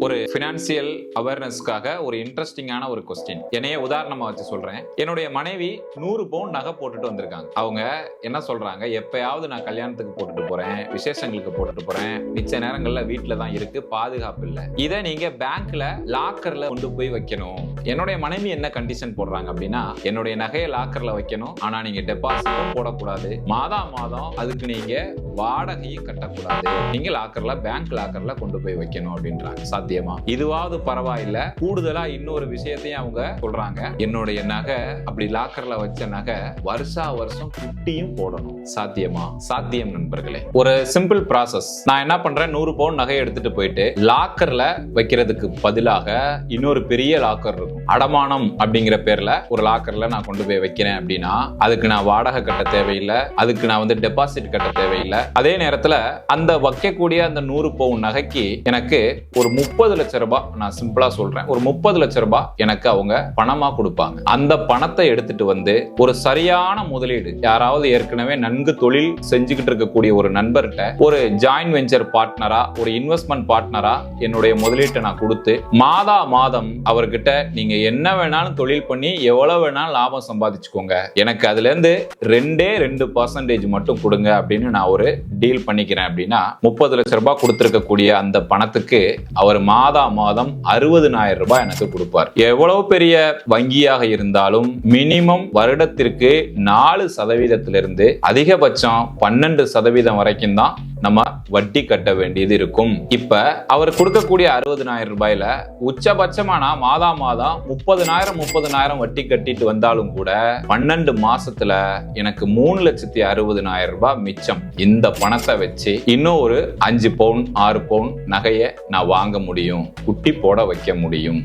ஒரு ஃபினான்சியல் அவேர்னஸ்க்காக ஒரு இன்ட்ரெஸ்டிங்கான ஒரு கொஸ்டின் என்னைய உதாரணமா வச்சு சொல்றேன். என்னுடைய மனைவி நூறு பவுன் நகை போட்டுட்டு வந்திருக்காங்க. அவங்க என்ன சொல்றாங்க? எப்பயாவது நான் கல்யாணத்துக்கு போட்டுட்டு போறேன் விசேஷங்களுக்கு போட்டுட்டு போறேன். மிச்ச நேரங்கள்ல வீட்டில தான் இருக்கு பாதுகாப்பு இல்லை. இதை நீங்க பேங்க்ல லாக்கர்ல கொண்டு போய் வைக்கணும். என்னுடைய மனைவி என்ன கண்டிஷன் போடுறாங்க அப்படின்னா என்னுடைய நகையை லாக்கர்ல வைக்கணும். ஆனா நீங்க டெபாசிட்டும் போடக்கூடாது. மாதா மாதம் அதுக்கு நீங்க வாடகையும் கட்டக்கூடாது. நீங்க லாக்கர்ல பேங்க் லாக்கர்ல கொண்டு போய் வைக்கணும் அப்படின்றாங்க. சாத்தியமா? இதுவாவது பரவாயில்ல. கூடுதலா இன்னொரு விஷயத்தையும் அவங்க சொல்றாங்க. என்னுடைய நகை அப்படி லாக்கர்ல வச்ச நகை வருஷா வருஷம் குட்டியும் போடணும். சாத்தியமா? சாத்தியம் நண்பர்களே. ஒரு சிம்பிள் ப்ராசஸ் நான் என்ன பண்றேன்? நூறு பவுன் நகையை எடுத்துட்டு போயிட்டு லாக்கர்ல வைக்கிறதுக்கு பதிலாக இன்னொரு பெரிய லாக்கர் இருக்கும். அடமானம் அப்படிங்கிற பேர்ல ஒரு லாக்கர்ல நான் கொண்டு போய் வைக்கிறேன் அப்படின்னா அதுக்கு நான் வாடகை கட்ட தேவையில்லை. அதுக்கு நான் வந்து டெபாசிட் கட்ட தேவையில்லை. அதே நேரத்துல அந்த வைக்கக்கூடிய அந்த நூறு பவுன் நகைக்கு எனக்கு ஒரு முப்பது லட்ச ரூபாய் நான் சிம்பிளா சொல்றேன். ஒரு முப்பது லட்ச ரூபாய் எனக்கு அவங்க பணமா கொடுப்பாங்க. அந்த பணத்தை எடுத்துட்டு வந்து ஒரு சரியான முதலீடு யாராவது ஏற்கனவே நன்கு தொழில் செஞ்சுக்கிட்டு இருக்கக்கூடிய ஒரு நண்பர்கிட்ட ஒரு ஜாயிண்ட் வெஞ்சர் பார்ட்னரா ஒரு இன்வெஸ்ட்மெண்ட் பார்ட்னரா என்னுடைய முதலீட்டை நான் கொடுத்து மாதா மாதம் அவர்கிட்ட நீங்க என்ன வேணாலும் தொழில் பண்ணி எவ்வளவு வேணாலும் லாபம் சம்பாதிச்சுக்கோங்க. எனக்கு அதுல இருந்து ரெண்டே ரெண்டு பர்சன்டேஜ் மட்டும் கொடுங்க அப்படின்னு நான் ஒரு டீல் பண்ணிக்கிறேன் அப்படின்னா முப்பது லட்ச ரூபாய் கொடுத்துருக்கக்கூடிய அந்த பணத்துக்கு அவர் மாதா மாதம் அறுபதுனாயிரம் ரூபாய் எனக்கு கொடுப்பார். எவ்வளவு பெரிய வங்கியாக இருந்தாலும் மினிமம் வருடத்திற்கு நாலு சதவீதத்திலிருந்து அதிகபட்சம் பன்னெண்டு சதவீதம் வரைக்கும் தான் நம்ம வட்டி கட்ட வேண்டியது இருக்கும். இப்ப அவர் கொடுக்கக்கூடிய அறுபதுனாயிரம் ரூபாயில உச்சபட்சமானா மாதா மாதம் முப்பதுனாயிரம் முப்பதுனாயிரம் வட்டி கட்டிட்டு வந்தாலும் கூட பன்னெண்டு மாசத்துல எனக்கு மூணு லட்சத்தி அறுபதுனாயிரம் ரூபாய் மிச்சம். இந்த பணத்தை வச்சு இன்னும் ஒரு அஞ்சு பவுன் ஆறு பவுன் நகையை நான் வாங்க முடியும். குட்டி போட வைக்க முடியும்.